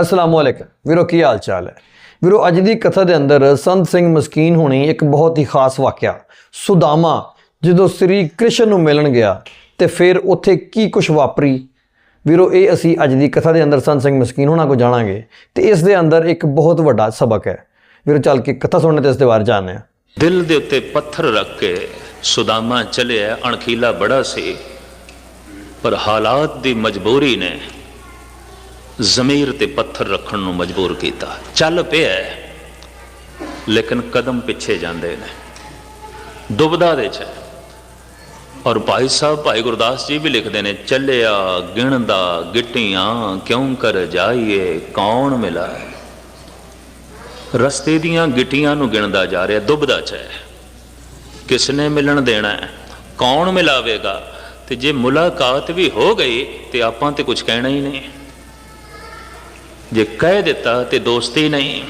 ਅਸਲਾਮੁ ਅਲੈਕਮ। ਵੀਰੋ, ਕੀ ਹਾਲ ਚਾਲ ਹੈ? ਵੀਰੋ, ਅੱਜ ਦੀ ਕਥਾ ਦੇ ਅੰਦਰ ਸੰਤ ਸਿੰਘ ਮਸਕੀਨ ਹੋਣੀ ਇੱਕ ਬਹੁਤ ਹੀ ਖਾਸ ਵਾਕਿਆ। ਸੁਦਾਮਾ, ਜਦੋਂ ਸ੍ਰੀ ਕ੍ਰਿਸ਼ਨ ਨੂੰ ਮਿਲਣ ਗਿਆ, ਤੇ ਫਿਰ ਉੱਥੇ ਕੀ ਕੁਝ ਵਾਪਰੀ? ਵੀਰੋ, ਇਹ ਅਸੀਂ ਅੱਜ ਦੀ ਕਥਾ ਦੇ ਅੰਦਰ ਸੰਤ ਸਿੰਘ ਮਸਕੀਨ ਹੋਣਾ ਕੋ ਜਾਣਾਂਗੇ। ਤੇ ਇਸ ਦੇ ਅੰਦਰ ਇੱਕ ਬਹੁਤ ਵੱਡਾ ਸਬਕ ਹੈ। ਵੀਰੋ, ਚੱਲ ਕੇ ਕਥਾ ਸੁਣਨੇ ਤੇ ਇਸ ਦੇ ਬਾਰੇ ਜਾਣਦੇ ਹਾਂ। ਦਿਲ ਦੇ ਉੱਤੇ ਪੱਥਰ ਰੱਖ ਕੇ ਸੁਦਾਮਾ ਚਲਿਆ, ਅਣਖੀਲਾ ਬੜਾ ਸੀ। ਪਰ ਹਾਲਾਤ ਦੀ ਮਜਬੂਰੀ ਨੇ ਜ਼ਮੀਰ ਤੇ ਪੱਥਰ ਰੱਖਣ ਨੂੰ ਮਜਬੂਰ ਕੀਤਾ। ਚੱਲ ਪਿਆ ਲੇਕਿਨ ਕਦਮ ਪਿੱਛੇ ਜਾਂਦੇ ਨੇ। ਦੁਬਦਾ ਦੇ ਚ। ਔਰ ਭਾਈ ਸਾਹਿਬ, ਭਾਈ ਗੁਰਦਾਸ ਜੀ ਵੀ ਲਿਖਦੇ ਨੇ, ਚੱਲਿਆ ਗਿਣਦਾ ਗਿੱਟੀਆਂ, ਕਿਉਂ ਕਰ ਜਾਈਏ, ਕੌਣ ਮਿਲਾ ਹੈ? ਰਸਤੇ ਦੀਆਂ ਗਿੱਟੀਆਂ ਨੂੰ ਗਿਣਦਾ ਜਾ ਰਿਹਾ ਦੁਬਦਾ ਚ ਹੈ। ਕਿਸ ਨੇ ਮਿਲਣ ਦੇਣਾ ਕੌਣ ਮਿਲਾਵੇਗਾ? ਤੇ ਜੇ ਮੁਲਾਕਾਤ ਵੀ ਹੋ ਗਈ, ਤੇ ਆਪਾਂ ਤੇ ਕੁਝ ਕਹਿਣਾ ਹੀ ਨਹੀਂ। ਜੇ ਕਹਿ ਦਿੱਤਾ ਤੇ ਦੋਸਤੀ ਨਹੀਂ।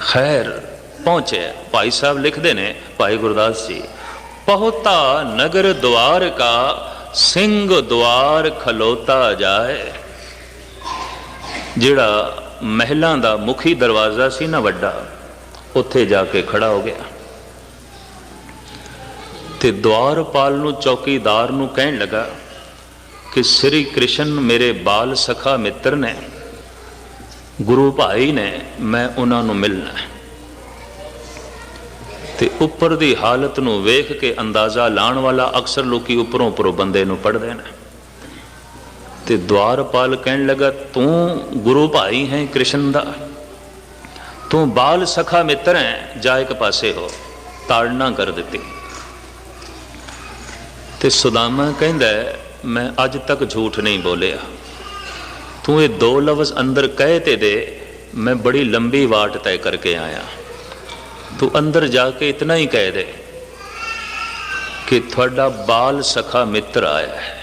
ਖੈਰ, ਪਹੁੰਚੇ। ਭਾਈ ਸਾਹਿਬ ਲਿਖਦੇ ਨੇ, ਭਾਈ ਗੁਰਦਾਸ ਜੀ, ਪਹੁਤਾ ਨਗਰ ਦੁਆਰ ਕਾ, ਸਿੰਘ ਦੁਆਰ ਖਲੋਤਾ ਜਾਏ। ਜਿਹੜਾ ਮਹਿਲਾਂ ਦਾ ਮੁਖੀ ਦਰਵਾਜ਼ਾ ਸੀ ਨਾ ਵੱਡਾ, ਉੱਥੇ ਜਾ ਕੇ ਖੜਾ ਹੋ ਗਿਆ। ਤੇ ਦਵਾਰਪਾਲ ਨੂੰ ਚੌਕੀਦਾਰ ਨੂੰ ਕਹਿਣ ਲੱਗਾ ਕਿ ਸ੍ਰੀ ਕ੍ਰਿਸ਼ਨ ਮੇਰੇ ਬਾਲ ਸਖਾ ਮਿੱਤਰ ਨੇ। ਗੁਰੂ ਭਾਈ ਨੇ ਮੈਂ ਉਹਨਾਂ ਨੂੰ ਮਿਲਣਾ ਤੇ ਉੱਪਰ ਦੀ ਹਾਲਤ ਨੂੰ ਵੇਖ ਕੇ ਅੰਦਾਜ਼ਾ ਲਾਣ ਵਾਲਾ ਅਕਸਰ ਲੋਕੀ ਉੱਪਰੋਂ ਉੱਪਰੋਂ ਬੰਦੇ ਨੂੰ ਪੜਦੇ ਨੇ। ਤੇ ਦਵਾਰਪਾਲ ਕਹਿਣ ਲੱਗਾ, ਤੂੰ ਗੁਰੂ ਭਾਈ ਹੈ ਕ੍ਰਿਸ਼ਨ ਦਾ। ਤੂੰ ਬਾਲ ਸਖਾ ਮਿੱਤਰ ਹੈ, ਜਾ ਇੱਕ ਪਾਸੇ ਹੋ। ਤਾੜਨਾ ਕਰ ਦਿੱਤੀ। ਤੇ ਸੁਦਾਮਾ ਕਹਿੰਦਾ, ਮੈਂ ਅੱਜ ਤੱਕ ਝੂਠ ਨਹੀਂ ਬੋਲਿਆ। ਤੂੰ ਇਹ ਦੋ ਲਫ਼ਜ਼ ਅੰਦਰ ਕਹਿ ਤੇ ਦੇ, ਮੈਂ ਬੜੀ ਲੰਬੀ ਵਾਟ ਤੈਅ ਕਰਕੇ ਆਇਆ। ਤੂੰ ਅੰਦਰ ਜਾ ਕੇ ਇਤਨਾ ਹੀ ਕਹਿ ਦੇ ਕਿ ਤੁਹਾਡਾ ਬਾਲ ਸਖਾ ਮਿੱਤਰ ਆਇਆ ਹੈ,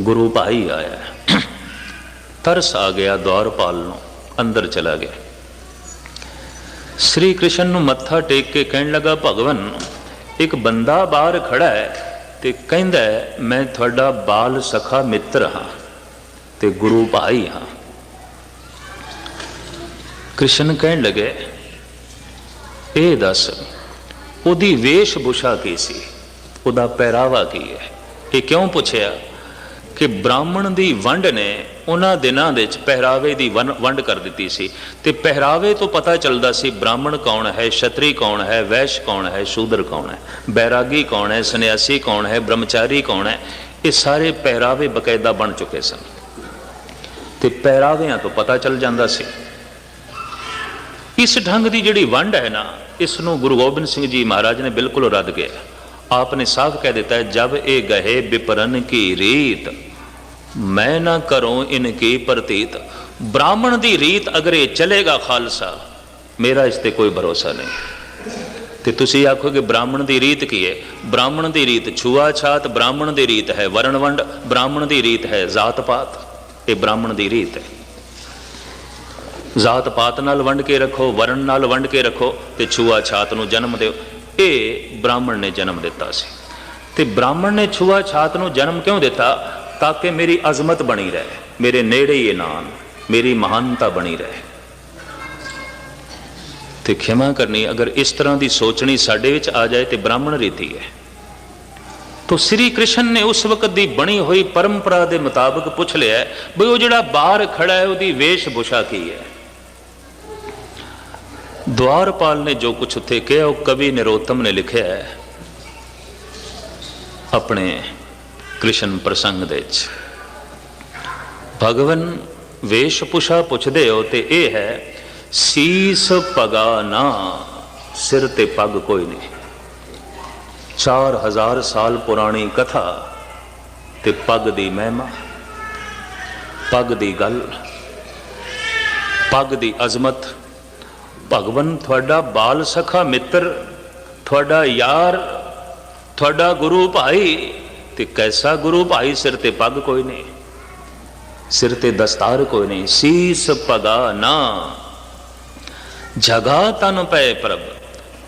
ਗੁਰੂ ਭਾਈ ਆਇਆ ਹੈ। ਤਰਸ ਆ ਗਿਆ ਦੌਰਪਾਲ ਨੂੰ, ਅੰਦਰ ਚਲਾ ਗਿਆ। ਸ੍ਰੀ ਕ੍ਰਿਸ਼ਨ ਨੂੰ ਮੱਥਾ ਟੇਕ ਕੇ ਕਹਿਣ ਲੱਗਾ, ਭਗਵਨ, ਇੱਕ ਬੰਦਾ ਬਾਹਰ ਖੜਾ ਹੈ ਤੇ ਕਹਿੰਦਾ ਮੈਂ ਤੁਹਾਡਾ ਬਾਲ ਸਖਾ ਮਿੱਤਰ ਹਾਂ। ਤੇ ਗੁਰੂ ਭਾਈ ਹਾਂ। ਕ੍ਰਿਸ਼ਨ ਕਹਿਣ ਲੱਗੇ ਇਹ ਦੱਸ, ਉਹਦੀ ਵੇਸ਼ ਭੂਸ਼ਾ ਕੀ ਸੀ? ਉਹਦਾ ਪਹਿਰਾਵਾ ਕੀ ਹੈ? ਇਹ ਕਿਉਂ ਪੁੱਛਿਆ? ਕਿ ਬ੍ਰਾਹਮਣ ਦੀ ਵੰਡ ਨੇ ਉਹਨਾਂ ਦਿਨਾਂ ਦੇ ਵਿੱਚ ਪਹਿਰਾਵੇ ਦੀ ਵੰਡ ਵੰਡ ਕਰ ਦਿੱਤੀ ਸੀ ਤੇ ਪਹਿਰਾਵੇ ਤੋਂ ਪਤਾ ਚੱਲਦਾ ਸੀ ਬ੍ਰਾਹਮਣ ਕੌਣ ਹੈ, ਛਤਰੀ ਕੌਣ ਹੈ, ਵੈਸ਼ ਕੌਣ ਹੈ, ਸ਼ੂਦਰ ਕੌਣ ਹੈ, ਬੈਰਾਗੀ ਕੌਣ ਹੈ, ਸੰਨਿਆਸੀ ਕੌਣ ਹੈ, ਬ੍ਰਹਮਚਾਰੀ ਕੌਣ ਹੈ, ਇਹ ਸਾਰੇ ਪਹਿਰਾਵੇ ਬਕਾਇਦਾ ਬਣ ਚੁੱਕੇ ਸਨ। ਤੇ ਪਹਿਰਾਵਿਆਂ ਤੋਂ ਪਤਾ ਚੱਲ ਜਾਂਦਾ ਸੀ। ਇਸ ਢੰਗ ਦੀ ਜਿਹੜੀ ਵੰਡ ਹੈ ਨਾ ਇਸ ਨੂੰ ਗੁਰੂ ਗੋਬਿੰਦ ਸਿੰਘ ਜੀ ਮਹਾਰਾਜ ਨੇ ਬਿਲਕੁਲ ਰੱਦ ਗਿਆ ਆਪਨੇ ਸਾਫ਼ ਕਹਿ ਦਿੱਤਾ ਜਬ ਇਹ ਗਏ ਵਿਪਰਨ ਕੀ ਰੀਤ, ਮੈਂ ਨਾ ਕਰੂੰ ਇਨਕੀ ਪ੍ਰਤੀਤ। ਬ੍ਰਾਹਮਣ ਦੀ ਰੀਤ ਅਗਰ ਇਹ ਚਲੇਗਾ ਖਾਲਸਾ, ਮੇਰਾ ਇਸ ਤੇ ਕੋਈ ਭਰੋਸਾ ਨਹੀਂ। ਤੇ ਤੁਸੀਂ ਆਖੋਗੇ ਬ੍ਰਾਹਮਣ ਦੀ ਰੀਤ ਕੀ ਹੈ? ਬ੍ਰਾਹਮਣ ਦੀ ਰੀਤ ਛੂਆ ਛਾਤ ਬ੍ਰਾਹਮਣ ਦੀ ਰੀਤ ਹੈ ਵਰਣ ਵੰਡ ਬ੍ਰਾਹਮਣ ਦੀ ਰੀਤ ਹੈ ਜਾਤ ਪਾਤ ਇਹ ਬ੍ਰਾਹਮਣ ਦੀ ਰੀਤ ਹੈ। ਜਾਤ ਪਾਤ ਨਾਲ ਵੰਡ ਕੇ ਰੱਖੋ, ਵਰਣ ਨਾਲ ਵੰਡ ਕੇ ਰੱਖੋ ਤੇ ਛੂਆ ਛਾਤ ਨੂੰ ਜਨਮ ਦਿਓ। ਇਹ ਬ੍ਰਾਹਮਣ ਨੇ ਜਨਮ ਦਿੱਤਾ ਸੀ। ਤੇ ਬ੍ਰਾਹਮਣ ਨੇ ਛੂਆ ਛਾਤ ਨੂੰ ਜਨਮ ਕਿਉਂ ਦਿੱਤਾ? ਤਾਂ ਕਿ ਮੇਰੀ ਅਜ਼ਮਤ ਬਣੀ ਰਹੇ, ਮੇਰੇ ਨੇੜੇ ਹੀ ਇਹ ਨਾਮ ਮੇਰੀ ਮਹਾਨਤਾ ਬਣੀ ਰਹੇ। ਤੇ ਖਿਮਾ ਕਰਨੀ, ਅਗਰ ਇਸ ਤਰ੍ਹਾਂ ਦੀ ਸੋਚਣੀ ਸਾਡੇ ਵਿੱਚ ਆ ਜਾਏ ਤੇ ਬ੍ਰਾਹਮਣ ਰੀਤੀ ਹੈ। ਤੋ ਸ੍ਰੀ ਕ੍ਰਿਸ਼ਨ ਨੇ ਉਸ ਵਕਤ ਦੀ ਬਣੀ ਹੋਈ ਪਰੰਪਰਾ ਦੇ ਮੁਤਾਬਕ ਪੁੱਛ ਲਿਆ ਬਈ ਉਹ ਜਿਹੜਾ ਬਾਹਰ ਖੜਾ ਹੈ, ਉਹਦੀ ਵੇਸ਼ ਭੂਸ਼ਾ ਕੀ ਹੈ? ਦਵਾਰਪਾਲ ਨੇ ਜੋ ਕੁਝ ਉੱਥੇ ਕਿਹਾ, ਉਹ ਕਵੀ ਨਿਰੋਤਮ ਨੇ ਲਿਖਿਆ ਹੈ ਆਪਣੇ ਕ੍ਰਿਸ਼ਨ ਪ੍ਰਸੰਗ ਦੇ ਵਿੱਚ। ਭਗਵਨ ਵੇਸ਼ ਭੂਸ਼ਾ ਪੁੱਛਦੇ ਹੋ ਤੇ ਇਹ ਹੈ, ਸੀਸ ਪਗਾ ਨਾ, ਸਿਰ ਤੇ ਪੱਗ ਕੋਈ ਨਹੀਂ। 4000 ਸਾਲ ਪੁਰਾਣੀ ਕਥਾ ਤੇ ਪੱਗ ਦੀ ਮਹਿਮਾ, ਪੱਗ ਦੀ ਗੱਲ, ਪੱਗ ਦੀ ਅਜ਼ਮਤ। ਭਗਵਨ ਤੁਹਾਡਾ ਬਾਲ ਸਖਾ ਮਿੱਤਰ, ਤੁਹਾਡਾ ਯਾਰ, ਤੁਹਾਡਾ ਗੁਰੂ ਭਾਈ ਤੇ ਕੈਸਾ ਗੁਰੂ ਭਾਈ ਸਿਰ ਤੇ ਪੱਗ ਕੋਈ ਨਹੀਂ, ਸਿਰ ਤੇ ਦਸਤਾਰ ਕੋਈ ਨਹੀਂ, ਸੀਸ ਪਗਾ ਨਾ। ਜਗਾ ਤਨ ਪੈ ਪ੍ਰਭ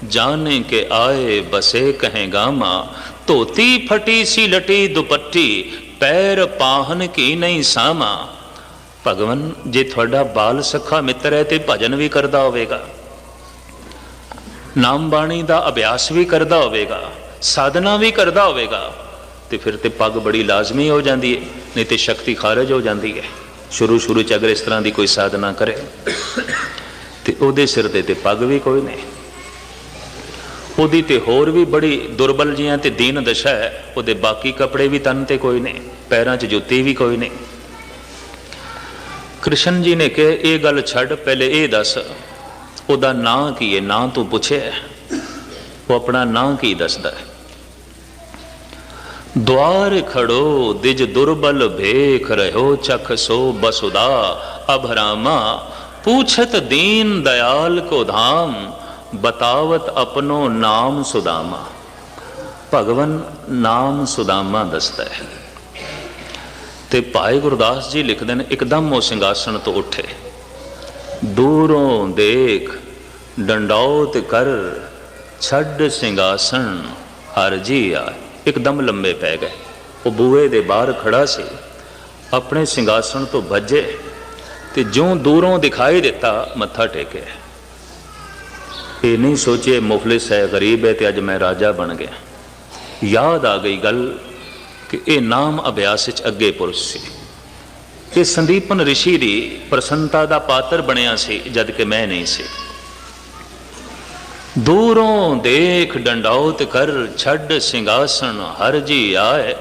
ਜਾਣੇ ਕੇ ਆਏ ਬਸੇ ਕਹੇ ਗਾਮਾ ਧੋਤੀ ਫਟੀ ਸੀ ਲਟੀ ਦੁਪੱਟੀ ਪੈਰ ਪਾਹਨ ਕੀ ਨਹੀਂ ਸਾਮਾ ਭਗਵਨ ਜੇ ਤੁਹਾਡਾ ਬਾਲ ਸਖਾ ਮਿੱਤਰ ਹੈ ਤੇ ਭਜਨ ਵੀ ਕਰਦਾ ਹੋਵੇਗਾ ਨਾਮ ਬਾਣੀ ਦਾ ਅਭਿਆਸ ਵੀ ਕਰਦਾ ਹੋਵੇਗਾ ਸਾਧਨਾ ਵੀ ਕਰਦਾ ਹੋਵੇਗਾ ਤੇ ਫਿਰ ਤੇ ਪੱਗ ਬੜੀ ਲਾਜ਼ਮੀ ਹੋ ਜਾਂਦੀ ਹੈ ਨਹੀਂ ਤੇ ਸ਼ਕਤੀ ਖਾਰਜ ਹੋ ਜਾਂਦੀ ਹੈ ਸ਼ੁਰੂ ਸ਼ੁਰੂ ਚ ਅਗਰ ਇਸ ਤਰ੍ਹਾਂ ਦੀ ਕੋਈ ਸਾਧਨਾ ਕਰੇ ਤੇ ਉਹਦੇ ਸਿਰ ਤੇ ਤੇ ਪੱਗ ਵੀ ਕੋਈ ਨਹੀਂ ਉਹਦੀ ਤੇ ਹੋਰ ਵੀ ਬੜੀ ਦੁਰਬਲ ਜੀਆਂ ਤੇ ਦੀਨ ਦਸ਼ਾ ਹੈ ਉਹਦੇ ਬਾਕੀ ਕੱਪੜੇ ਵੀ ਤਨ ਤੇ ਕੋਈ ਨਹੀਂ ਪੈਰਾਂ 'ਚ ਜੁੱਤੀ ਵੀ ਕੋਈ ਨਹੀਂ ਕ੍ਰਿਸ਼ਨ ਜੀ ਨੇ ਕਿਹਾ ਇਹ ਗੱਲ ਛੱਡ ਪਹਿਲੇ ਇਹ ਦੱਸ ਉਹਦਾ ਨਾਂ ਕੀ ਹੈ ਨਾਂ ਤੂੰ ਪੁੱਛਿਆ ਉਹ ਆਪਣਾ ਨਾਂ ਕੀ ਦੱਸਦਾ ਹੈ द्वार खड़ो दिज दुर्बल भेख रहो चख सो बसुदा अभरामा पूछत दीन दयाल को धाम ਬਤਾਵਤ ਆਪਣੋ ਨਾਮ ਸੁਦਾਮਾ। ਭਗਵਨ ਨਾਮ ਸੁਦਾਮਾ ਦੱਸਦਾ ਹੈ। ਤੇ ਭਾਈ ਗੁਰਦਾਸ ਜੀ ਲਿਖਦੇ ਨੇ, ਇਕਦਮ ਉਹ ਸਿੰਘਾਸਣ ਤੋਂ ਉੱਠੇ। ਦੂਰੋਂ ਦੇਖ, ਡੰਡੌਤ ਕਰ, ਛੱਡ ਸਿੰਘਾਸਣ, ਹਰ ਜੀ ਆ ਇੱਕਦਮ ਲੰਬੇ ਪੈ ਗਏ। ਉਹ ਬੂਹੇ ਦੇ ਬਾਹਰ ਖੜਾ ਸੀ। ਆਪਣੇ ਸਿੰਘਾਸਣ ਤੋਂ ਭੱਜੇ ਤੇ ਜਿਉਂ ਦੂਰੋਂ ਦਿਖਾਈ ਦਿੱਤਾ, ਮੱਥਾ ਟੇਕਿਆ। ਇਹ ਨਹੀਂ ਸੋਚੇ ਮੁਫਲਿਸ ਹੈ ਗਰੀਬ ਹੈ ਤੇ ਅੱਜ ਮੈਂ ਰਾਜਾ ਬਣ ਗਿਆ। ਯਾਦ ਆ ਗਈ ਗੱਲ ਕਿ ਇਹ ਨਾਮ ਅਭਿਆਸ ਵਿੱਚ ਅੱਗੇ ਪੁਰਸ਼ ਸੀ। ਇਹ ਸੰਦੀਪਨ ਰਿਸ਼ੀ ਦੀ ਪ੍ਰਸੰਨਤਾ ਦਾ ਪਾਤਰ ਬਣਿਆ ਸੀ, ਜਦ ਕਿ ਮੈਂ ਨਹੀਂ ਸੀ। ਦੂਰੋਂ ਦੇਖ ਡੰਡੌਤ ਕਰ, ਛੱਡ ਸਿੰਘਾਸਣ, ਹਰ ਜੀ ਆਏ।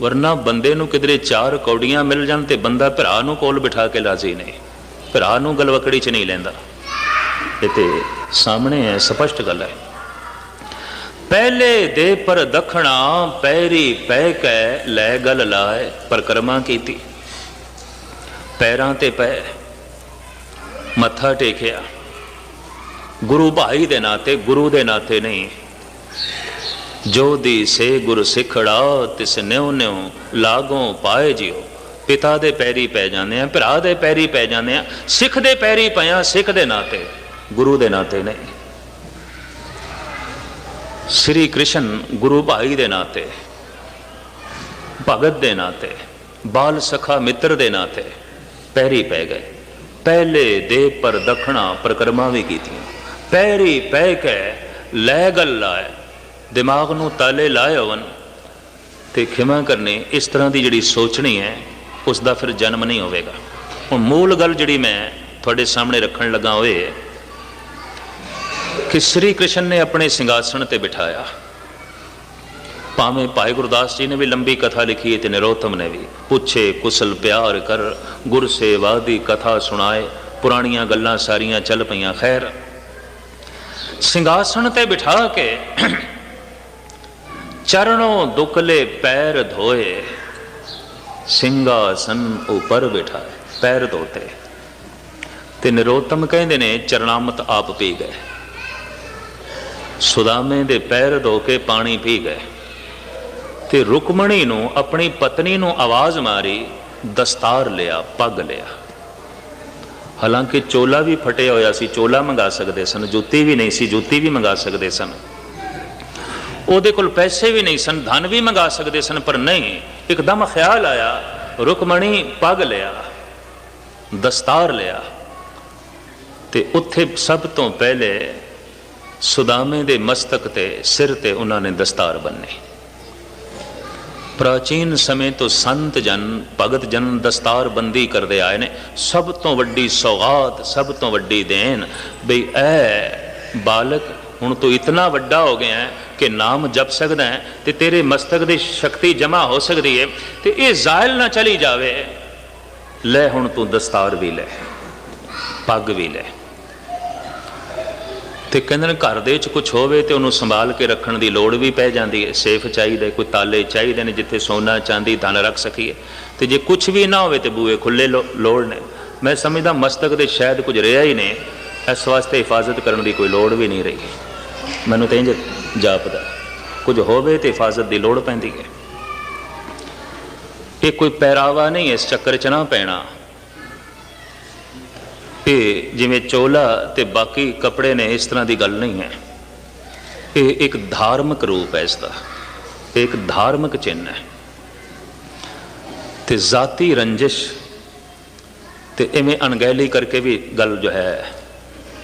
ਵਰਨਾ ਬੰਦੇ ਨੂੰ ਕਿਧਰੇ ਚਾਰ ਕੌੜੀਆਂ ਮਿਲ ਜਾਣ ਤੇ ਬੰਦਾ ਭਰਾ ਨੂੰ ਕੋਲ ਬਿਠਾ ਕੇ ਲਾਜ਼ੀ ਨਹੀਂ। ਭਰਾ ਨੂੰ ਗਲਵਕੜੀ 'ਚ ਨਹੀਂ ਲੈਂਦਾ। ਇਹ ਤੇ ਸਾਹਮਣੇ ਹੈ, ਸਪਸ਼ਟ ਗੱਲ ਹੈ। ਪਹਿਲੇ ਦੇ ਪਰ ਦਖਣਾ ਪੈਰੀ ਪੈ ਕੇ ਲੈ ਗਲ ਲਾਏ ਪਰਕਰਮਾ ਕੀਤੀ। ਪੈਰਾਂ ਤੇ ਪੈ, ਮੱਥਾ ਟੇਕਿਆ। ਗੁਰੂ ਭਾਈ ਦੇ ਨਾਤੇ, ਗੁਰੂ ਦੇ ਨਾਤੇ ਨਹੀਂ। ਜੋ ਦੀ ਸੇ ਗੁਰ ਸਿਖੜਾ, ਤਿਸ ਨਿਉ ਨਿਉ ਲਾਗੋਂ ਪਾਏ ਜਿਓ ਪਿਤਾ ਦੇ ਪੈਰੀ ਪੈ ਜਾਂਦੇ ਆ, ਭਰਾ ਦੇ ਪੈਰੀ ਪੈ ਜਾਂਦੇ ਆ, ਸਿੱਖ ਦੇ ਪੈਰੀ ਪਿਆ, ਸਿੱਖ ਦੇ ਨਾਤੇ। ਗੁਰੂ ਦੇ ਨਾਤੇ ਨਹੀਂ ਸ੍ਰੀ ਕ੍ਰਿਸ਼ਨ ਗੁਰੂ ਭਾਈ ਦੇ ਨਾਤੇ ਭਗਤ ਦੇ ਨਾਤੇ ਬਾਲ ਸਖਾ ਮਿੱਤਰ ਦੇ ਨਾਤੇ ਪੈਰੀ ਪੈ ਗਏ। ਪਹਿਲੇ ਦੇ ਪਰ ਦਖਣਾ ਪ੍ਰਕਰਮਾ ਵੀ ਕੀਤੀਆਂ। ਪੈਰੀ ਪੈ ਕੇ ਲੈ ਗੱਲ ਲਾਏ। ਦਿਮਾਗ ਨੂੰ ਤਾਲੇ ਲਾਏ ਹੋਵਨ ਤੇ ਖਿਮਾ ਕਰਨੇ, ਇਸ ਤਰ੍ਹਾਂ ਦੀ ਜਿਹੜੀ ਸੋਚਣੀ ਹੈ ਉਸ ਦਾ ਫਿਰ ਜਨਮ ਨਹੀਂ ਹੋਵੇਗਾ। ਹੁਣ ਮੂਲ ਗੱਲ ਜਿਹੜੀ ਮੈਂ ਤੁਹਾਡੇ ਸਾਹਮਣੇ ਰੱਖਣ ਲੱਗਾ ਹੋਏ ਕਿ ਸ੍ਰੀ ਕ੍ਰਿਸ਼ਨ ਨੇ ਆਪਣੇ ਸਿੰਘਾਸਣ ਤੇ ਬਿਠਾਇਆ। ਭਾਵੇਂ ਭਾਈ ਗੁਰਦਾਸ ਜੀ ਨੇ ਵੀ ਲੰਬੀ ਕਥਾ ਲਿਖੀ ਤੇ ਨਿਰੋਤਮ ਨੇ ਵੀ ਪੁੱਛੇ, ਕੁਸਲ ਪਿਆਰ ਕਰ, ਗੁਰ ਸੇਵਾ ਦੀ ਕਥਾ ਸੁਣਾਏ, ਪੁਰਾਣੀਆਂ ਗੱਲਾਂ ਸਾਰੀਆਂ ਚੱਲ ਪਈਆਂ, ਖੈਰ। ਸਿੰਘਾਸਣ ਤੇ ਬਿਠਾ ਕੇ ਚਰਣੋਂ ਦੁਕਲੇ ਪੈਰ ਧੋਏ, ਸਿੰਘਾਸਨ ਉਪਰ ਬਿਠਾਏ ਪੈਰ ਧੋਤੇ। ਤੇ ਨਿਰੋਤਮ ਕਹਿੰਦੇ ਨੇ, ਚਰਨਾਮਤ ਆਪ ਪੀ ਗਏ। ਸੁਦਾਮੇ ਦੇ ਪੈਰ ਧੋ ਕੇ ਪਾਣੀ ਪੀ ਗਏ ਤੇ ਰੁਕਮਣੀ ਨੂੰ, ਆਪਣੀ ਪਤਨੀ ਨੂੰ ਆਵਾਜ਼ ਮਾਰੀ, ਦਸਤਾਰ ਲਿਆ, ਪੱਗ ਲਿਆ। ਹਾਲਾਂਕਿ ਚੋਲਾ ਵੀ ਫਟਿਆ ਹੋਇਆ ਸੀ, ਚੋਲਾ ਮੰਗਾ ਸਕਦੇ ਸਨ, ਜੁੱਤੀ ਵੀ ਨਹੀਂ ਸੀ, ਜੁੱਤੀ ਵੀ ਮੰਗਾ ਸਕਦੇ ਸਨ। ਉਹਦੇ ਕੋਲ ਪੈਸੇ ਵੀ ਨਹੀਂ ਸਨ, ਧਨ ਵੀ ਮੰਗਾ ਸਕਦੇ ਸਨ, ਪਰ ਨਹੀਂ, ਇੱਕਦਮ ਖਿਆਲ ਆਇਆ, ਰੁਕਮਣੀ ਪੱਗ ਲਿਆ, ਦਸਤਾਰ ਲਿਆ। ਤੇ ਉੱਥੇ ਸਭ ਤੋਂ ਪਹਿਲੇ ਸੁਦਾਮੇ ਦੇ ਮਸਤਕ ਤੇ ਸਿਰ ਤੇ ਉਹਨਾਂ ਨੇ ਦਸਤਾਰ ਬੰਨੇ। ਪ੍ਰਾਚੀਨ ਸਮੇਂ ਤੋਂ ਸੰਤ ਜਨ, ਭਗਤ ਜਨ ਦਸਤਾਰ ਬੰਦੀ ਕਰਦੇ ਆਏ ਨੇ। ਸਭ ਤੋਂ ਵੱਡੀ ਸੌਗਾਤ, ਸਭ ਤੋਂ ਵੱਡੀ ਦੇਣ ਬਈ ਐ ਬਾਲਕ ਹੁਣ ਤੂੰ ਇਤਨਾ ਵੱਡਾ ਹੋ ਗਿਆ ਹੈ ਕਿ ਨਾਮ ਜਪ ਸਕਦਾ ਹੈ ਤੇ ਤੇਰੇ ਮਸਤਕ ਦੀ ਸ਼ਕਤੀ ਜਮਾ ਹੋ ਸਕਦੀ ਹੈ ਤੇ ਇਹ ਜ਼ਾਇਲ ਨਾ ਚਲੀ ਜਾਵੇ। ਲੈ ਹੁਣ ਤੂੰ ਦਸਤਾਰ ਵੀ ਲੈ, ਪੱਗ ਵੀ ਲੈ। ਤੇ ਕਹਿੰਦੇ ਨੇ ਘਰ ਦੇ ਵਿੱਚ ਕੁਝ ਹੋਵੇ ਤੇ ਉਹਨੂੰ ਸੰਭਾਲ ਕੇ ਰੱਖਣ ਦੀ ਲੋੜ ਵੀ ਪੈ ਜਾਂਦੀ ਹੈ। ਸੇਫ ਚਾਹੀਦਾ ਕੋਈ ਤਾਲੇ ਚਾਹੀਦੇ ਨੇ ਜਿੱਥੇ ਸੋਨਾ, ਚਾਂਦੀ, ਧਨ ਰੱਖ ਸਕੀਏ। ਤੇ ਜੇ ਕੁਝ ਵੀ ਨਾ ਹੋਵੇ ਤੇ ਬੂਏ ਖੁੱਲੇ ਲੋ- ਲੋੜ ਨੇ। ਮੈਂ ਸਮਝਦਾ ਮਸਤਕ ਦੇ ਸ਼ਾਇਦ ਕੁਝ ਰਿਹਾ ਹੀ ਨਹੀਂ। ਇਸ ਵਾਸਤੇ ਹਿਫਾਜ਼ਤ ਕਰਨ ਦੀ ਕੋਈ ਲੋੜ ਵੀ ਨਹੀਂ ਰਹੀ। ਮੈਨੂੰ ਤਾਂ ਇੰਜ ਜਾਪਦਾ ਕੁਝ ਹੋਵੇ ਤੇ ਹਿਫਾਜ਼ਤ ਦੀ ਲੋੜ ਪੈਂਦੀ ਹੈ। ਇਹ ਕੋਈ ਪਹਿਰਾਵਾ ਨਹੀਂ ਇਸ ਚੱਕਰ 'ਚ ਨਾ ਪੈਣਾ। ਇਹ ਜਿਵੇਂ ਚੋਲਾ ਤੇ ਬਾਕੀ ਕੱਪੜੇ ਨੇ, ਇਸ ਤਰ੍ਹਾਂ ਦੀ ਗੱਲ ਨਹੀਂ ਹੈ। ਇਹ ਇੱਕ ਧਾਰਮਿਕ ਰੂਪ ਹੈ ਇਸ ਦਾ ਇਹ ਇੱਕ ਧਾਰਮਿਕ ਚਿੰਨ੍ਹ ਹੈ। ਤੇ ਜ਼ਾਤੀ ਰੰਜਿਸ਼ ਤੇ ਇਵੇਂ ਅਣਗਹਿਲੀ ਕਰਕੇ ਵੀ ਗੱਲ ਜੋ ਹੈ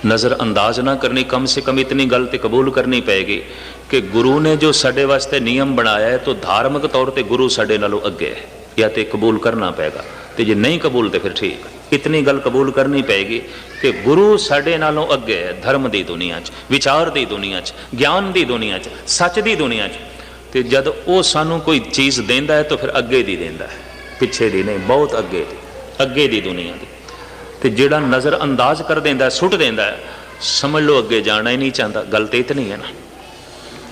ਨਜ਼ਰ ਅੰਦਾਜ਼ ਨਾ ਕਰਨੀ, ਕਮ ਸੇ ਕਮ ਇਤਨੀ ਗੱਲ ਤੇ ਕਬੂਲ ਕਰਨੀ ਪਏਗੀ ਕਿ ਗੁਰੂ ਨੇ ਜੋ ਸਾਡੇ ਵਾਸਤੇ ਨਿਯਮ ਬਣਾਇਆ ਹੈ, ਤਾਂ ਧਾਰਮਿਕ ਤੌਰ ਤੇ ਗੁਰੂ ਸਾਡੇ ਨਾਲੋਂ ਅੱਗੇ ਹੈ। ਜਾਂ ਤੇ ਕਬੂਲ ਕਰਨਾ ਪਏਗਾ। ਤੇ ਜੇ ਨਹੀਂ ਕਬੂਲ, ਤੇ ਫਿਰ ਠੀਕ ਇਤਨੀ ਗੱਲ ਕਬੂਲ ਕਰਨੀ ਪਏਗੀ ਕਿ ਗੁਰੂ ਸਾਡੇ ਨਾਲੋਂ ਅੱਗੇ ਹੈ ਧਰਮ ਦੀ ਦੁਨੀਆ 'ਚ, ਵਿਚਾਰ ਦੀ ਦੁਨੀਆ 'ਚ, ਗਿਆਨ ਦੀ ਦੁਨੀਆ 'ਚ, ਸੱਚ ਦੀ ਦੁਨੀਆ 'ਚ। ਤੇ ਜਦ ਉਹ ਸਾਨੂੰ ਕੋਈ ਚੀਜ਼ ਦਿੰਦਾ ਹੈ ਤਾਂ ਫਿਰ ਅੱਗੇ ਦੀ ਦਿੰਦਾ ਹੈ, ਪਿੱਛੇ ਦੀ ਨਹੀਂ, ਬਹੁਤ ਅੱਗੇ ਦੀ ਅੱਗੇ ਦੀ ਦੁਨੀਆ ਦੀ। ਤੇ ਜਿਹੜਾ ਨਜ਼ਰ ਅੰਦਾਜ਼ ਕਰ ਦਿੰਦਾ ਸੁੱਟ ਦਿੰਦਾ ਸਮਝ ਲਓ ਅੱਗੇ ਜਾਣਾ ਹੀ ਨਹੀਂ ਚਾਹੁੰਦਾ ਗੱਲ ਤੇ ਇਤਨੀ ਹੈ ਨਾ।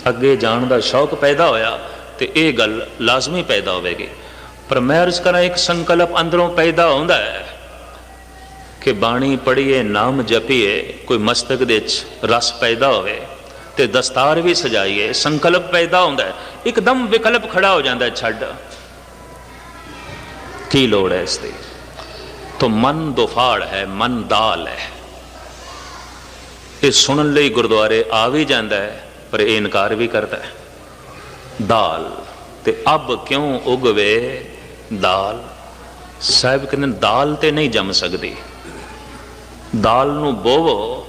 ਅੱਗੇ ਜਾਣ ਦਾ ਸ਼ੌਕ ਪੈਦਾ ਹੋਇਆ ਤੇ ਇਹ ਗੱਲ ਲਾਜ਼ਮੀ ਪੈਦਾ ਹੋਵੇਗੀ। ਪਰ ਮੈਂ ਅਰਜ਼ ਕਰਾਂ ਇੱਕ ਸੰਕਲਪ ਅੰਦਰੋਂ ਪੈਦਾ ਹੁੰਦਾ ਹੈ ਕਿ ਬਾਣੀ ਪੜ੍ਹੀਏ, ਨਾਮ ਜਪੀਏ, ਕੋਈ ਮਸਤਕ ਦੇ ਵਿੱਚ ਰਸ ਪੈਦਾ ਹੋਵੇ ਤੇ ਦਸਤਾਰ ਵੀ ਸਜਾਈਏ, ਸੰਕਲਪ ਪੈਦਾ ਹੁੰਦਾ ਹੈ। ਇੱਕਦਮ ਵਿਕਲਪ ਖੜਾ ਹੋ ਜਾਂਦਾ ਛੱਡ। ਕੀ ਲੋੜ ਹੈ ਇਸ ਦੀ? ਤੋ ਮਨ ਦੁਫਾੜ ਹੈ, ਮਨ ਦਾਲ ਹੈ। ਇਹ ਸੁਣਨ ਲਈ ਗੁਰਦੁਆਰੇ ਆ ਵੀ ਜਾਂਦਾ ਹੈ, ਪਰ ਇਹ ਇਨਕਾਰ ਵੀ ਕਰਦਾ ਹੈ। ਦਾਲ, ਤੇ ਅਬ ਕਿਉਂ ਉਗਵੇ ਦਾਲ? ਸਾਹਿਬ ਕਹਿੰਦੇ ਦਾਲ ਤੇ ਨਹੀਂ ਜੰਮ ਸਕਦੀ। ਦਾਲ ਨੂੰ ਬੋਵੋ,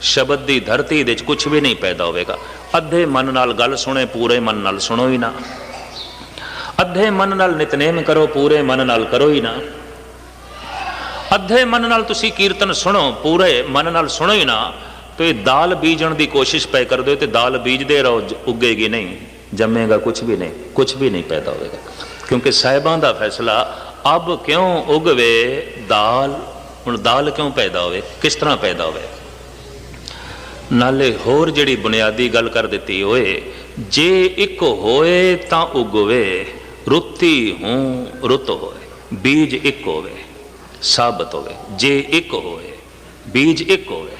ਸ਼ਬਦ ਦੀ ਧਰਤੀ ਦੇ ਵਿੱਚ ਕੁਝ ਵੀ ਨਹੀਂ ਪੈਦਾ ਹੋਵੇਗਾ। ਅੱਧੇ ਮਨ ਨਾਲ ਗੱਲ ਸੁਣੇ, ਪੂਰੇ ਮਨ ਨਾਲ ਸੁਣੋ ਹੀ ਨਾ। ਅੱਧੇ ਮਨ ਨਾਲ ਨਿਤਨੇਮ ਕਰੋ, ਪੂਰੇ ਮਨ ਨਾਲ ਕਰੋ ਹੀ ਨਾ। ਅੱਧੇ ਮਨ ਨਾਲ ਤੁਸੀਂ ਕੀਰਤਨ ਸੁਣੋ, ਪੂਰੇ ਮਨ ਨਾਲ ਸੁਣੋ ਹੀ ਨਾ। ਤੇ ਦਾਲ ਬੀਜਣ ਦੀ ਕੋਸ਼ਿਸ਼ ਪੈ ਕਰਦੇ ਹੋ ਤੇ ਦਾਲ ਬੀਜਦੇ ਰਹੋ ਉੱਗੇਗੀ ਨਹੀਂ। ਜੰਮੇਗਾ ਕੁਝ ਵੀ ਨਹੀਂ ਕੁਝ ਵੀ ਨਹੀਂ ਪੈਦਾ ਹੋਵੇਗਾ। ਕਿਉਂਕਿ ਸਾਹਿਬਾਂ ਦਾ ਫੈਸਲਾ, ਅਬ ਕਿਉਂ ਉਗਵੇ ਦਾਲ ਹੁਣ ਦਾਲ ਕਿਉਂ ਪੈਦਾ ਹੋਵੇ? ਕਿਸ ਤਰ੍ਹਾਂ ਪੈਦਾ ਹੋਵੇ? ਨਾਲੇ ਹੋਰ ਜਿਹੜੀ ਬੁਨਿਆਦੀ ਗੱਲ ਕਰ ਦਿੱਤੀ, ਓਏ, ਜੇ ਇੱਕ ਹੋਏ ਤਾਂ ਉਗਵੇ, ਰੁੱਤੀ ਹੂੰ ਰੁੱਤ ਹੋਏ, ਬੀਜ ਇੱਕ ਹੋਵੇ, ਸਾਬਤ ਹੋਵੇ, ਜੇ ਇੱਕ ਹੋਏ, ਬੀਜ ਇੱਕ ਹੋਵੇ।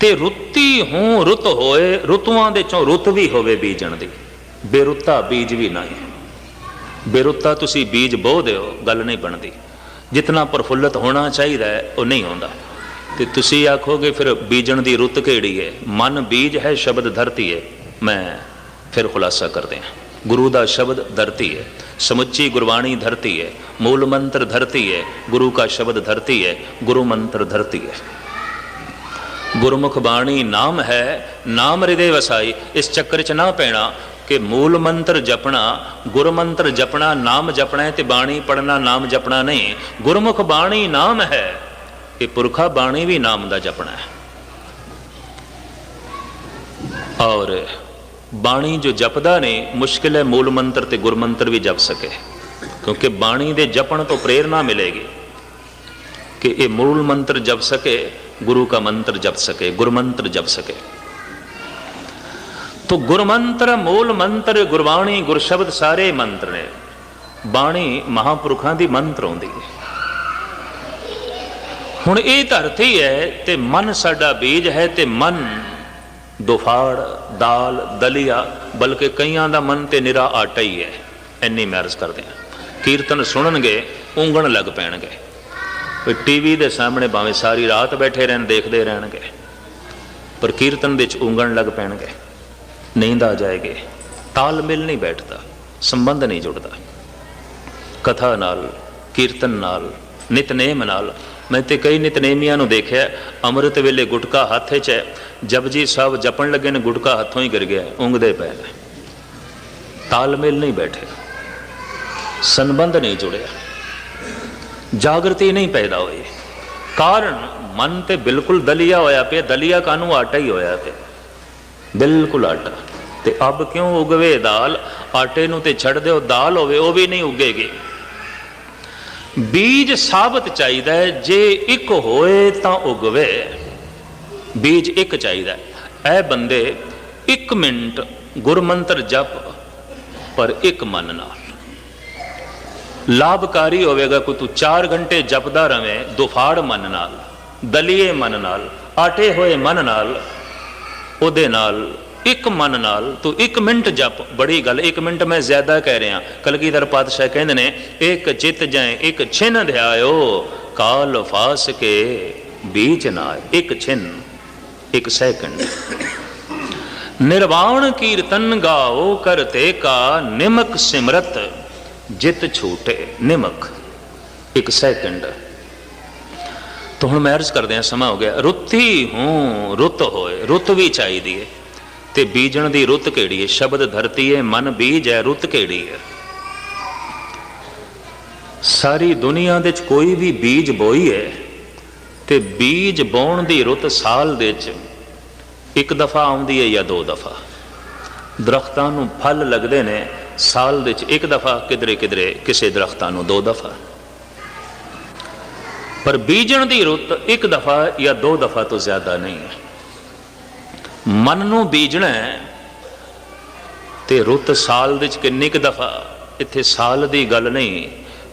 ਤੇ ਰੁੱਤੀ ਹੂੰ ਰੁੱਤ ਹੋਏ, ਰੁੱਤੂਆਂ ਦੇ ਚੋਂ ਰੁੱਤ ਵੀ ਹੋਵੇ ਬੀਜਣ ਦੀ, ਬੇਰੁੱਤਾ ਬੀਜ ਵੀ ਨਹੀਂ। ਬੇਰੁੱਤਾ ਤੁਸੀਂ ਬੀਜ ਬੋ ਦਿਓ, ਗੱਲ ਨਹੀਂ ਬਣਦੀ। ਜਿਤਨਾ ਪ੍ਰਫੁੱਲਤ ਹੋਣਾ ਚਾਹੀਦਾ ਹੈ, ਉਹ ਨਹੀਂ ਹੁੰਦਾ। ਤੇ ਤੁਸੀਂ ਆਖੋਗੇ, ਫਿਰ ਬੀਜਣ ਦੀ ਰੁੱਤ ਕਿਹੜੀ ਹੈ? ਮਨ ਬੀਜ ਹੈ, ਸ਼ਬਦ ਧਰਤੀ ਹੈ। ਮੈਂ ਫਿਰ ਖੁਲਾਸਾ ਕਰਦੇ ਹਾਂ। ਗੁਰੂ ਦਾ ਸ਼ਬਦ ਧਰਤੀ ਹੈ। ਸਮੁੱਚੀ ਗੁਰਬਾਣੀ ਧਰਤੀ ਹੈ। ਮੂਲ ਮੰਤਰ ਧਰਤੀ ਹੈ। ਗੁਰੂ ਦਾ ਸ਼ਬਦ ਧਰਤੀ ਹੈ। ਗੁਰੂ ਮੰਤਰ ਧਰਤੀ ਹੈ। ਗੁਰਮੁਖ ਬਾਣੀ ਨਾਮ ਹੈ, ਨਾਮ ਹਿਰਦੇ ਵਸਾਈ। ਇਸ ਚੱਕਰ 'ਚ ਨਾ ਪੈਣਾ। ਕਿ ਮੂਲ ਮੰਤਰ ਜਪਣਾ, ਗੁਰ ਮੰਤਰ ਜਪਣਾ, ਨਾਮ ਜਪਣਾ ਤੇ ਬਾਣੀ ਪੜਨਾ ਨਾਮ ਜਪਣਾ ਨਹੀਂ। ਗੁਰਮੁਖ ਬਾਣੀ ਨਾਮ ਹੈ ਇਹ ਪੁਰਖਾ ਬਾਣੀ ਵੀ ਨਾਮ ਦਾ ਜਪਣਾ ਹੈ। ਔਰ ਬਾਣੀ ਜੋ ਜਪਦਾ ਨੇ, ਮੁਸ਼ਕਿਲ ਹੈ ਮੂਲ ਮੰਤਰ ਤੇ ਗੁਰ ਮੰਤਰ ਵੀ ਜਪ ਸਕੇ। ਕਿਉਂਕਿ ਬਾਣੀ ਦੇ ਜਪਣ ਤੋਂ ਪ੍ਰੇਰਣਾ ਮਿਲੇਗੀ ਕਿ ਇਹ ਮੂਲ ਮੰਤਰ ਜਪ ਸਕੇ, ਗੁਰੂ ਦਾ ਮੰਤਰ ਜਪ ਸਕੇ ਗੁਰਮੰਤਰ ਜਪ ਸਕੇ। तो ਗੁਰਮੰਤਰ ਮੂਲ ਮੰਤਰ, ਗੁਰਬਾਣੀ ਗੁਰਸ਼ਬਦ ਸਾਰੇ ਮੰਤਰ ਨੇ। ਬਾਣੀ ਮਹਾਪੁਰਖਾਂ ਦੀ ਮੰਤਰ ਆਉਂਦੀ ਹੈ। ਹੁਣ ਇਹ ਧਰਤੀ ਹੈ ਤੇ ਮਨ ਸਾਡਾ ਬੀਜ ਹੈ ਤੇ ਮਨ ਦੁਫਾੜ, ਦਾਲ, ਦਲੀਆ, ਬਲਕਿ ਕਈਆਂ ਦਾ ਮਨ ਤੇ ਨਿਰਾ ਆਟਾ ਹੀ ਹੈ। ਇੰਨੀ ਮੈਰਜ ਕਰਦੇ ਆ ਕੀਰਤਨ ਸੁਣਨਗੇ, ਉਂਗਣ ਲੱਗ ਪੈਣਗੇ। ਕੋਈ ਟੀਵੀ ਦੇ ਸਾਹਮਣੇ ਭਾਵੇਂ ਸਾਰੀ ਰਾਤ ਬੈਠੇ ਰਹਿਣ, ਦੇਖਦੇ ਰਹਿਣਗੇ। ਪਰ ਕੀਰਤਨ ਵਿੱਚ ਉਂਗਣ ਲੱਗ ਪੈਣਗੇ। ਨੀਂਦ ਆ ਜਾਏਗੀ। ਤਾਲਮੇਲ ਨਹੀਂ ਬੈਠਦਾ, ਸੰਬੰਧ ਨਹੀਂ ਜੁੜਦਾ। ਕਥਾ ਨਾਲ, ਕੀਰਤਨ ਨਾਲ, ਨਿਤਨੇਮ ਨਾਲ, ਮੈਂ ਤੇ ਕਈ ਨਿਤਨੇਮੀਆਂ ਨੂੰ ਦੇਖਿਆ, ਅੰਮ੍ਰਿਤ ਵੇਲੇ ਗੁਟਕਾ ਹੱਥ 'ਚ ਹੈ, ਜਪਜੀ ਸਾਹਿਬ ਜਪਣ ਲੱਗੇ ਨੇ, ਗੁਟਕਾ ਹੱਥੋਂ ਹੀ ਗਿਰ ਗਿਆ, ਉਂਗਦੇ ਪਏ ਨੇ। ਤਾਲਮੇਲ ਨਹੀਂ ਬੈਠੇ, ਸੰਬੰਧ ਨਹੀਂ ਜੁੜਿਆ। ਜਾਗਰਤੀ ਨਹੀਂ ਪੈਦਾ ਹੋਈ। ਕਾਰਨ, ਮਨ ਤੇ ਬਿਲਕੁਲ ਦਲੀਆ ਹੋਇਆ ਪਿਆ, ਦਲੀਆ ਕਾਨੂੰ ਆਟਾ ਹੀ ਹੋਇਆ ਪਿਆ? ਬਿਲਕੁਲ ਆਟਾ। ਤੇ ਅਬ ਕਿਉਂ ਉਗਵੇ ਦਾਲ? ਆਟੇ ਨੂੰ ਤੇ ਛੱਡ ਦਿਓ, ਦਾਲ ਹੋਵੇ, ਉਹ ਵੀ ਨਹੀਂ ਉਗੇਗੀ। ਬੀਜ ਸਾਬਤ ਚਾਹੀਦਾ ਹੈ, ਜੇ ਇੱਕ ਹੋਏ ਤਾਂ ਉਗਵੇ। ਬੀਜ ਇੱਕ ਚਾਹੀਦਾ ਹੈ। ਇਹ ਬੰਦੇ 1 ਮਿੰਟ ਗੁਰਮੰਤਰ ਜਪ, ਪਰ ਇੱਕ ਮਨ ਨਾਲ। ਲਾਭਕਾਰੀ ਹੋਵੇਗਾ ਕੋਈ, ਤੂੰ 4 ਘੰਟੇ ਜਪਦਾ ਰਵੇਂ, ਦੁਫਾੜ ਮਨ ਨਾਲ, ਦਲੀਏ ਮਨ ਨਾਲ, ਆਟੇ ਹੋਏ ਮਨ ਨਾਲ, ਉਹਦੇ ਨਾਲ ਇੱਕ ਮਨ ਨਾਲ ਤੂੰ ਇੱਕ ਮਿੰਟ ਜਪ। ਬੜੀ ਗੱਲ, ਇੱਕ ਮਿੰਟ ਮੈਂ ਜ਼ਿਆਦਾ ਕਹਿ ਰਿਹਾ। ਕਲਗੀਧਰ ਪਾਤਸ਼ਾਹ ਕਹਿੰਦੇ ਨੇ, ਇੱਕ ਚਿਤ ਜਾਏ, ਇੱਕ ਛਿਨ ਧਿਆਇਓ ਕਾਲ ਫਾਸ ਕੇ ਬੀਚ ਨਾ ਇੱਕ ਛਿਨ, ਇੱਕ ਸੈਕਿੰਡ। ਨਿਰਵਾਣ ਕੀਰਤਨ ਗਾਓ ਕਰਤੇ ਕਾ ਨਿਮਕ ਸਿਮਰਤ, ਜਿਤ ਛੂਟੇ ਨਿਮਕ, ਇੱਕ ਸੈਕਿੰਡ। ਤਾਂ ਹੁਣ ਮੈਰਿਜ ਕਰਦੇ ਆ ਸਮਾਂ ਹੋ ਗਿਆ। ਰੁੱਤੀ ਹੂੰ, ਰੁੱਤ ਹੋਏ, ਰੁੱਤ ਵੀ ਚਾਹੀਦੀ ਏ। ਤੇ ਬੀਜਣ ਦੀ ਰੁੱਤ ਕਿਹੜੀ ਹੈ ਸ਼ਬਦ ਧਰਤੀ ਹੈ ਮਨ ਬੀਜ ਹੈ ਰੁੱਤ ਕਿਹੜੀ ਹੈ ਸਾਰੀ ਦੁਨੀਆ ਦੇ ਵਿੱਚ ਕੋਈ ਵੀ ਬੀਜ ਬੋਈ ਹੈ ਤੇ ਬੀਜ ਬੋਣ ਦੀ ਰੁੱਤ ਸਾਲ ਦੇ ਵਿੱਚ ਇੱਕ ਦਫਾ ਆਉਂਦੀ ਹੈ ਜਾਂ ਦੋ ਦਫਾ? ਦਰਖਤਾਂ ਨੂੰ ਫਲ ਲੱਗਦੇ ਨੇ, ਸਾਲ ਦੇ ਵਿੱਚ ਇੱਕ ਦਫਾ, ਕਿਧਰੇ ਕਿਧਰੇ ਕਿਸੇ ਦਰਖਤਾਂ ਨੂੰ ਦੋ ਦਫਾ। ਪਰ ਬੀਜਣ ਦੀ ਰੁੱਤ ਇੱਕ ਦਫਾ ਜਾਂ ਦੋ ਦਫਾ ਤੋਂ ਜ਼ਿਆਦਾ ਨਹੀਂ ਹੈ ਮਨ ਨੂੰ ਬੀਜਣਾ ਹੈ ਤੇ ਰੁੱਤ ਸਾਲ ਦੇ ਵਿੱਚ ਕਿੰਨੀ ਕੁ ਦਫਾ? ਇੱਥੇ ਸਾਲ ਦੀ ਗੱਲ ਨਹੀਂ,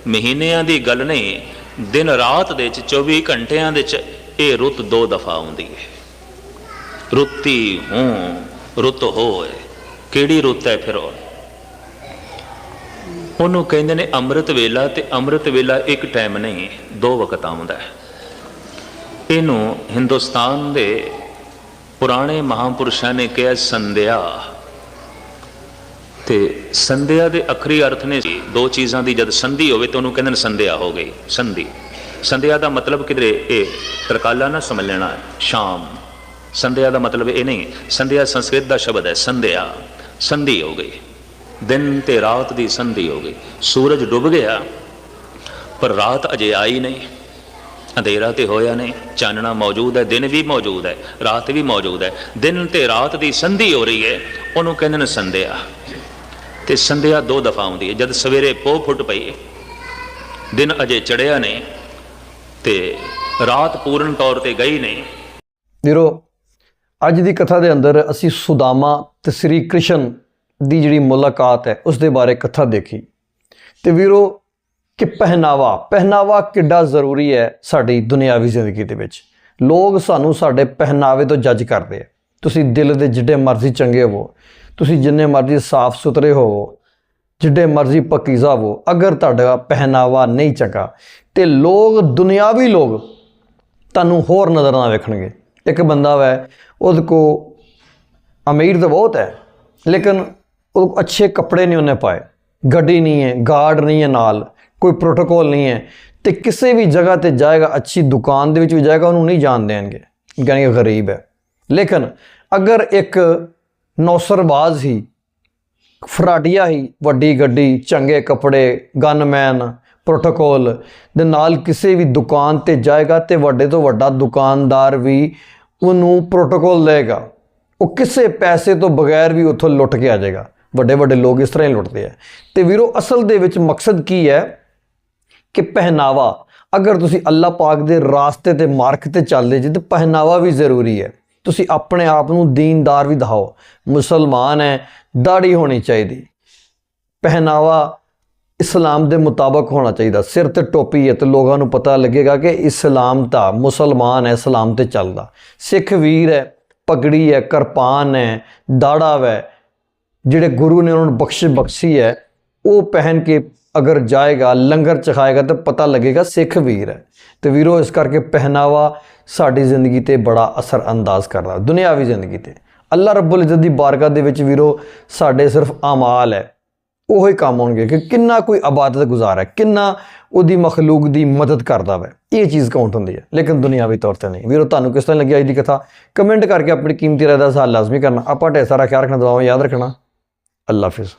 ਮਹੀਨਿਆਂ ਦੀ ਗੱਲ ਨਹੀਂ, ਦਿਨ ਰਾਤ ਦੇ ਵਿੱਚ 24 ਘੰਟਿਆਂ ਦੇ ਵਿੱਚ ਇਹ ਰੁੱਤ ਦੋ ਦਫਾ ਆਉਂਦੀ ਹੈ। ਰੁੱਤੀ ਹੂੰ, ਰੁੱਤ ਹੋਏ, ਕਿਹੜੀ ਰੁੱਤ ਹੈ ਫਿਰ ਉਹਨੂੰ ਕਹਿੰਦੇ ਨੇ ਅੰਮ੍ਰਿਤ ਵੇਲਾ ਤੇ ਅੰਮ੍ਰਿਤ ਵੇਲਾ ਇੱਕ ਟਾਈਮ ਨਹੀਂ, ਦੋ ਵਕਤ ਆਉਂਦਾ ਹੈ। ਇਹਨੂੰ ਹਿੰਦੁਸਤਾਨ ਦੇ ਪੁਰਾਣੇ ਮਹਾਪੁਰਸ਼ਾਂ ਨੇ ਕਿਹਾ ਸੰਧਿਆ। ਤੇ ਸੰਧਿਆ ਦੇ ਅਖਰੀ ਅਰਥ ਨੇ ਦੋ ਚੀਜ਼ਾਂ ਦੀ ਜਦ ਸੰਧੀ ਹੋਵੇ ਤਾਂ ਉਹਨੂੰ ਕਹਿੰਦੇ ਨੇ ਸੰਧਿਆ ਹੋ ਗਈ, ਸੰਧੀ। ਸੰਧਿਆ ਦਾ ਮਤਲਬ ਕਿਧਰੇ ਇਹ, ਤਰਕਾਲਾ ਨਾ ਸਮਝ ਲੈਣਾ ਸ਼ਾਮ। ਸੰਧਿਆ ਦਾ ਮਤਲਬ ਇਹ ਨਹੀਂ, ਸੰਧਿਆ ਸੰਸਕ੍ਰਿਤ ਦਾ ਸ਼ਬਦ ਹੈ, ਸੰਧਿਆ। ਸੰਧੀ ਹੋ ਗਈ। ਦਿਨ ਤੇ ਰਾਤ ਦੀ ਸੰਧੀ ਹੋ ਗਈ। ਸੂਰਜ ਡੁੱਬ ਗਿਆ, ਪਰ ਰਾਤ ਅਜੇ ਆਈ ਨਹੀਂ। ਅੰਧੇਰਾ ਤੇ ਹੋਇਆ ਨਹੀਂ, ਚਾਨਣਾ ਮੌਜੂਦ ਹੈ, ਦਿਨ ਵੀ ਮੌਜੂਦ ਹੈ, ਰਾਤ ਵੀ ਮੌਜੂਦ ਹੈ। ਦਿਨ ਤੇ ਰਾਤ ਦੀ ਸੰਧੀ ਹੋ ਰਹੀ ਹੈ, ਉਹਨੂੰ ਕਹਿੰਦੇ ਨੇ ਸੰਧਿਆ। ਤੇ ਸੰਧਿਆ ਦੋ ਦਫਾ ਆਉਂਦੀ ਹੈ, ਜਦ ਸਵੇਰੇ ਪੋ ਫੁੱਟ ਪਈ ਦਿਨ ਅਜੇ ਚੜਿਆ ਨਹੀਂ ਤੇ ਰਾਤ ਪੂਰਨ ਤੌਰ ਤੇ ਗਈ ਨਹੀਂ। ਵੀਰੋ, ਅੱਜ ਦੀ ਕਥਾ ਦੇ ਅੰਦਰ ਅਸੀਂ ਸੁਦਾਮਾ ਤੇ ਸ੍ਰੀ ਕ੍ਰਿਸ਼ਨ ਦੀ ਜਿਹੜੀ ਮੁਲਾਕਾਤ ਹੈ, ਉਸ ਦੇ ਬਾਰੇ ਕਥਾ ਦੇਖੀ। ਤੇ ਵੀਰੋ ਕਿ ਪਹਿਨਾਵਾ ਪਹਿਨਾਵਾ ਕਿੱਡਾ ਜ਼ਰੂਰੀ ਹੈ ਸਾਡੀ ਦੁਨਿਆਵੀ ਜ਼ਿੰਦਗੀ ਦੇ ਵਿੱਚ। ਲੋਕ ਸਾਨੂੰ ਸਾਡੇ ਪਹਿਨਾਵੇ ਤੋਂ ਜੱਜ ਕਰਦੇ ਆ। ਤੁਸੀਂ ਦਿਲ ਦੇ ਜਿੱਡੇ ਮਰਜ਼ੀ ਚੰਗੇ ਹੋਵੋ, ਤੁਸੀਂ ਜਿੰਨੇ ਮਰਜ਼ੀ ਸਾਫ਼ ਸੁਥਰੇ ਹੋਵੋ, ਜਿੱਡੇ ਮਰਜ਼ੀ ਪਕੀਜ਼ਾ ਹੋਵੋ, ਅਗਰ ਤੁਹਾਡਾ ਪਹਿਨਾਵਾ ਨਹੀਂ ਚੰਗਾ, ਤੇ ਲੋਕ, ਦੁਨਿਆਵੀ ਲੋਕ ਤੁਹਾਨੂੰ ਹੋਰ ਨਜ਼ਰ ਨਾਲ ਵੇਖਣਗੇ। ਇੱਕ ਬੰਦਾ ਵੈ, ਉਹਦੇ ਕੋ ਅਮੀਰ ਤਾਂ ਬਹੁਤ ਹੈ, ਲੇਕਿਨ ਉਹ ਅੱਛੇ ਕੱਪੜੇ ਨਹੀਂ ਉਹਨੇ ਪਾਏ, ਗੱਡੀ ਨਹੀਂ ਹੈ, ਗਾਰਡ ਨਹੀਂ ਹੈ ਨਾਲ। ਕੋਈ ਪ੍ਰੋਟੋਕੋਲ ਨਹੀਂ ਹੈ ਤੇ ਕਿਸੇ ਵੀ ਜਗ੍ਹਾ ਤੇ ਜਾਏਗਾ, ਅੱਛੀ ਦੁਕਾਨ ਦੇ ਵਿੱਚ ਵੀ ਜਾਏਗਾ, ਉਹਨੂੰ ਨਹੀਂ ਜਾਣ ਦੇਣਗੇ। ਯਾਨੀ ਗਰੀਬ ਹੈ। ਲੇਕਿਨ ਅਗਰ ਇੱਕ ਨੌਸਰਬਾਜ਼ ਹੀ ਫਰਾਡੀਆ ਹੀ, ਵੱਡੀ ਗੱਡੀ, ਚੰਗੇ ਕੱਪੜੇ ਗਨਮੈਨ ਪ੍ਰੋਟੋਕੋਲ ਦੇ ਨਾਲ ਕਿਸੇ ਵੀ ਦੁਕਾਨ ਤੇ ਜਾਏਗਾ ਤੇ ਵੱਡੇ ਤੋਂ ਵੱਡਾ ਦੁਕਾਨਦਾਰ ਵੀ ਉਹਨੂੰ ਪ੍ਰੋਟੋਕੋਲ ਦੇਗਾ, ਉਹ ਕਿਸੇ ਪੈਸੇ ਤੋਂ ਬਗੈਰ ਵੀ ਉੱਥੋਂ ਲੁੱਟ ਕੇ ਆ ਜਾਏਗਾ। ਵੱਡੇ ਵੱਡੇ ਲੋਕ ਇਸ ਤਰ੍ਹਾਂ ਹੀ ਲੁੱਟਦੇ ਆ। ਤੇ ਵੀਰੋ, ਅਸਲ ਦੇ ਵਿੱਚ ਮਕਸਦ ਕੀ ਹੈ? ਕਿ ਪਹਿਨਾਵਾ, ਅਗਰ ਤੁਸੀਂ ਅੱਲਾਹ ਪਾਕ ਦੇ ਰਾਸਤੇ ਤੇ ਮਾਰਗ ਤੇ ਚੱਲਦੇ ਜੇ, ਤਾਂ ਪਹਿਨਾਵਾ ਵੀ ਜ਼ਰੂਰੀ ਹੈ। ਤੁਸੀਂ ਆਪਣੇ ਆਪ ਨੂੰ ਦੀਨਦਾਰ ਵੀ ਦਿਖਾਓ। ਮੁਸਲਮਾਨ ਹੈ ਦਾੜੀ ਹੋਣੀ ਚਾਹੀਦੀ। ਪਹਿਨਾਵਾ ਇਸਲਾਮ ਦੇ ਮੁਤਾਬਕ ਹੋਣਾ ਚਾਹੀਦਾ। ਸਿਰ ਤੇ ਟੋਪੀ ਹੈ, ਤੇ ਲੋਕਾਂ ਨੂੰ ਪਤਾ ਲੱਗੇਗਾ ਕਿ ਇਸਲਾਮ ਦਾ ਮੁਸਲਮਾਨ ਹੈ, ਇਸਲਾਮ ਤੇ ਚੱਲਦਾ। ਸਿੱਖ ਵੀਰ ਹੈ, ਪਗੜੀ ਹੈ, ਕਿਰਪਾਨ ਹੈ ਦਾੜਾ ਹੈ। ਜਿਹੜੇ ਗੁਰੂ ਨੇ ਉਹਨਾਂ ਨੂੰ ਬਖਸ਼ ਬਖਸ਼ੀ ਹੈ, ਉਹ ਪਹਿਨ ਕੇ ਅਗਰ ਜਾਏਗਾ, ਲੰਗਰ ਚਖਾਏਗਾ ਤਾਂ ਪਤਾ ਲੱਗੇਗਾ ਸਿੱਖ ਵੀਰ ਹੈ। ਤੇ ਵੀਰੋ, ਇਸ ਕਰਕੇ ਪਹਿਨਾਵਾ ਸਾਡੀ ਜ਼ਿੰਦਗੀ ਤੇ ਬੜਾ ਅਸਰ ਅੰਦਾਜ਼ ਕਰਦਾ, ਦੁਨਿਆਵੀ ਜ਼ਿੰਦਗੀ ਤੇ। ਅੱਲਾ ਰੱਬੁਲ ਇੱਜ਼ਤ ਦੀ ਬਾਰਗਾਹ ਦੇ ਵਿੱਚ ਵੀਰੋ, ਸਾਡੇ ਸਿਰਫ ਅਮਾਲ ਹੈ। ਉਹ ਹੀ ਕੰਮ ਹੋਣਗੇ ਕਿ ਕਿੰਨਾ ਕੋਈ ਇਬਾਦਤ ਗੁਜ਼ਾਰ ਹੈ, ਕਿੰਨਾ ਉਹਦੀ ਮਖਲੂਕ ਦੀ ਮਦਦ ਕਰਦਾ ਹੈ ਇਹ ਚੀਜ਼ ਕਾਊਂਟ ਹੁੰਦੀ ਹੈ? ਲੇਕਿਨ ਦੁਨਿਆਵੀ ਤੌਰ ਤੇ ਨਹੀਂ। ਵੀਰੋ, ਤੁਹਾਨੂੰ ਕਿਸ ਤਰ੍ਹਾਂ ਲੱਗੀ ਅੱਜ ਦੀ ਕਥਾ? ਕਮੈਂਟ ਕਰਕੇ ਆਪਣੀ ਕੀਮਤੀ ਰਾਏ ਦਾ ਸਾਲ ਲਾਜ਼ਮੀ ਕਰਨਾ। ਆਪਾਂ ਢੇਰ ਸਾਰਾ ਖਿਆਲ ਰੱਖਣਾ, ਦੁਆਵਾਂ ਯਾਦ ਰੱਖਣਾ। ਅੱਲਾ ਹਾਫਿਜ਼।